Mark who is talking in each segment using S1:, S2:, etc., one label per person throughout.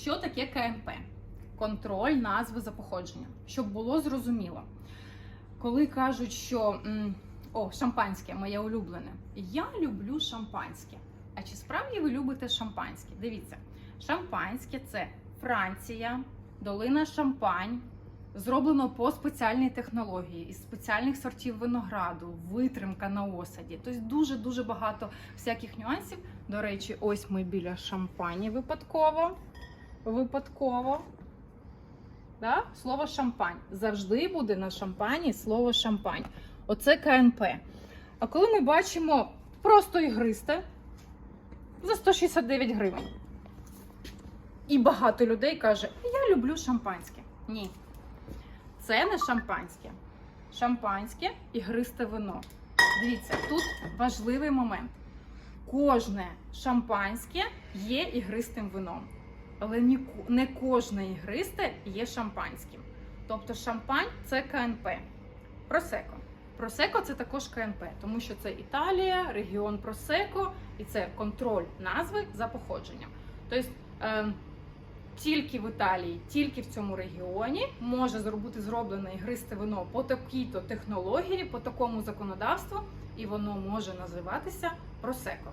S1: Що таке КНП? Контроль назви за походженням, щоб було зрозуміло. Коли кажуть, що о, шампанське моє улюблене. Я люблю шампанське. А чи справді ви любите шампанське? Дивіться, шампанське це Франція, долина Шампань. Зроблено по спеціальній технології із спеціальних сортів винограду, витримка на осаді. Тобто дуже дуже багато всяких нюансів. До речі, ось ми біля шампані випадково. Випадково. Да? Слово шампань. Завжди буде на шампані слово шампань. Оце КНП. А коли ми бачимо просто ігристе за 169 гривень. І багато людей каже: Я люблю шампанське. Ні. Це не шампанське. Шампанське ігристе вино. Дивіться, тут важливий момент. Кожне шампанське є ігристим вином, але не кожне ігристе є шампанським. Тобто шампань це КНП. Просеко. Просеко це також КНП, тому що це Італія, регіон Просеко, і це контроль назви за походженням. Тобто е, тільки в Італії, тільки в цьому регіоні може зробити зроблене ігристе вино по такій-то технології, по такому законодавству, і воно може називатися Просеко.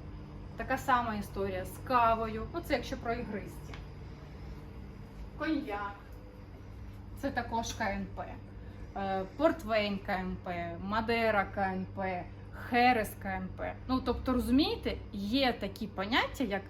S1: Така сама історія з кавою. Ну, це якщо про ігристі. Коньяк. Це також КНП. Е, Портвейн КНП, Мадера КНП, Херес КНП. Ну, тобто, розумієте, є такі поняття, як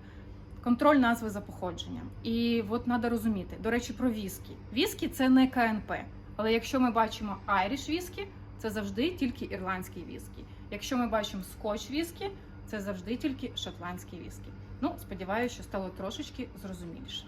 S1: контроль назви за походженням. І от треба розуміти. До речі, про віскі. Віскі це не КНП. Але якщо ми бачимо Irish віскі, це завжди тільки ірландський віскі. Якщо ми бачимо скотч віскі, це завжди тільки шотландський віскі. Ну, сподіваюся, що стало трошечки зрозуміліше.